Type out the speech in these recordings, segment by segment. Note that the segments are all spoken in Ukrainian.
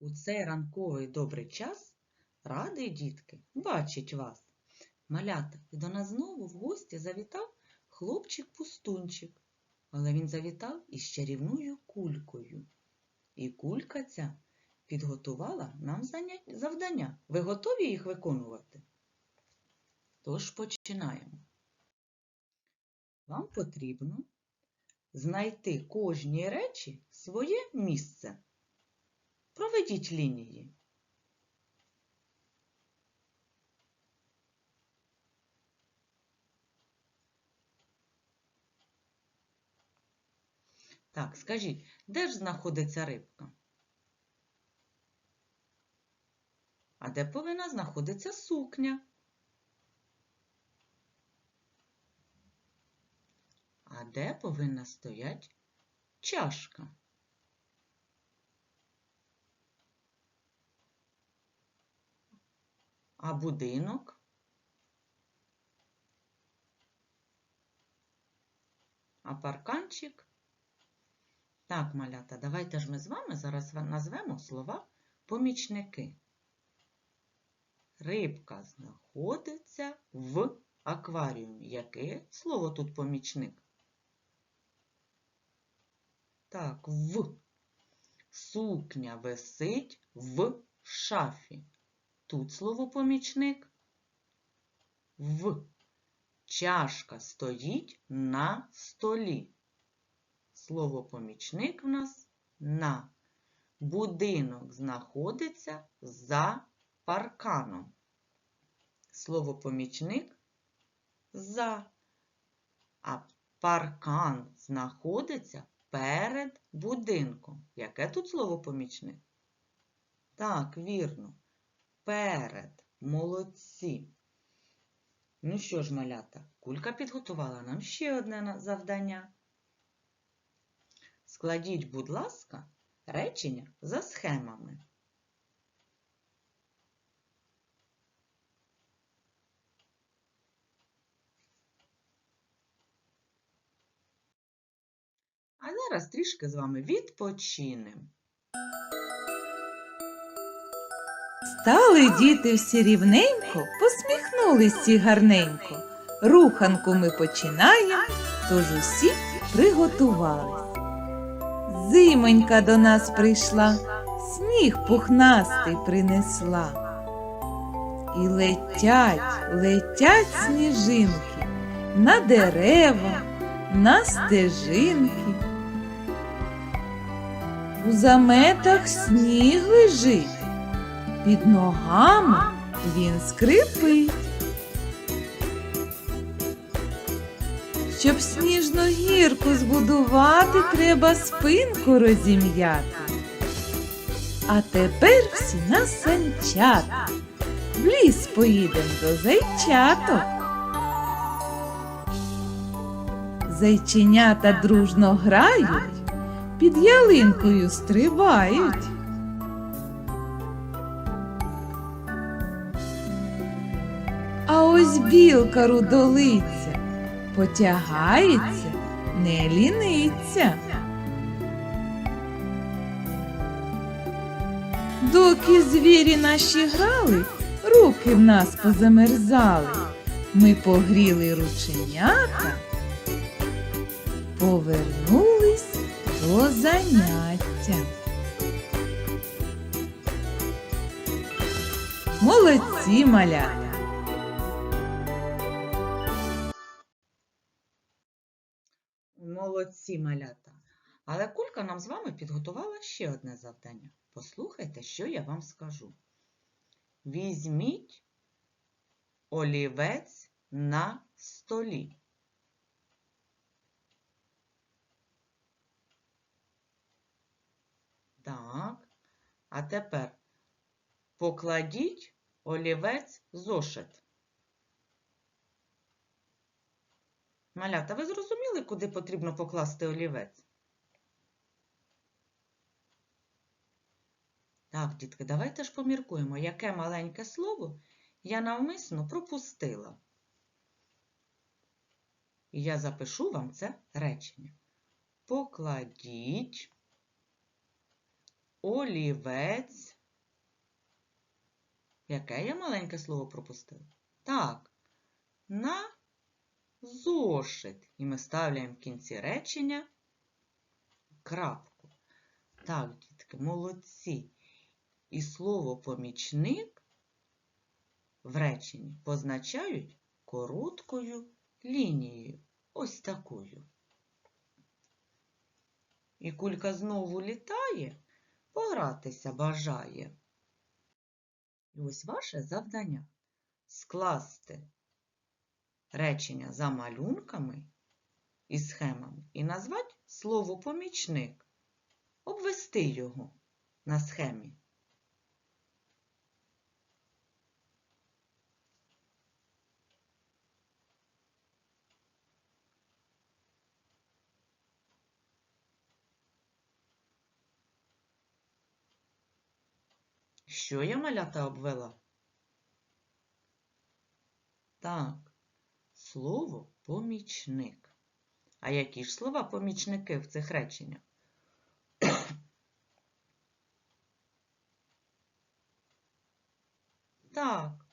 У цей ранковий добрий час радий, дітки, бачить вас. Малята, і до нас знову в гості завітав хлопчик-пустунчик, але він завітав із чарівною кулькою. І кулька ця підготувала нам завдання. Ви готові їх виконувати? Тож починаємо. Вам потрібно знайти кожній речі своє місце. Проведіть лінії. Так, скажіть, де ж знаходиться рибка? А де повинна знаходитися сукня? А де повинна стояти чашка? А будинок? А парканчик? Так, малята, давайте ж ми з вами зараз назвемо слова помічники. Рибка знаходиться в акваріумі. Яке слово тут помічник? Так, в. Сукня висить в шафі. Тут слово помічник. В. Чашка стоїть на столі. Слово помічник в нас на. Будинок знаходиться за парканом. Слово помічник за. А паркан знаходиться перед будинком. Яке тут слово помічник? Так, вірно. Перед. Молодці. Ну що ж, малята, кулька підготувала нам ще одне завдання. Складіть, будь ласка, речення за схемами. А зараз трішки з вами відпочинемо. Стали діти всі рівненько, посміхнулись всі гарненько. Руханку ми починаємо, тож усі приготувались. Зимонька до нас прийшла, сніг пухнастий принесла. І летять, летять сніжинки на дерева, на стежинки. У заметах сніг лежить. Під ногами він скрипить. Щоб сніжну гірку збудувати, треба спинку розім'яти. А тепер всі на санчата. В ліс поїдем до зайчаток. Зайченята дружно грають, під ялинкою стрибають. Ось білка рудолиця потягається, не ліниться. Доки звірі наші грали, руки в нас позамерзали. Ми погріли рученята, повернулись до заняття. Молодці малята! Молодці малята. Але кулька нам з вами підготувала ще одне завдання. Послухайте, що я вам скажу. Візьміть олівець на столі. Так. А тепер покладіть олівець зошит. Малята, ви зрозуміли, куди потрібно покласти олівець? Так, дітки, давайте ж поміркуємо, яке маленьке слово я навмисно пропустила. І я запишу вам це речення. Покладіть олівець. Яке я маленьке слово пропустила? Так, на зошит. І ми ставляємо в кінці речення крапку. Так, дітки, молодці. І слово помічник в реченні позначають короткою лінією. Ось такою. І кулька знову літає, погратися бажає. І ось ваше завдання скласти речення за малюнками і схемами і назвати слово помічник, обвести його на схемі. Що я малята обвела? Так, слово помічник. А які ж слова помічники в цих реченнях? Так,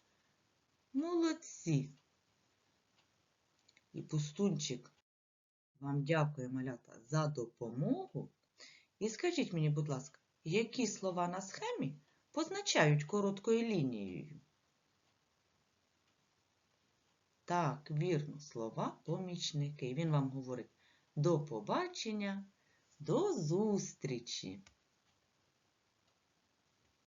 молодці. І пустунчик вам дякую, малята, за допомогу. І скажіть мені, будь ласка, які слова на схемі позначають короткою лінією? Так, вірно, слова помічники. Він вам говорить до побачення, до зустрічі.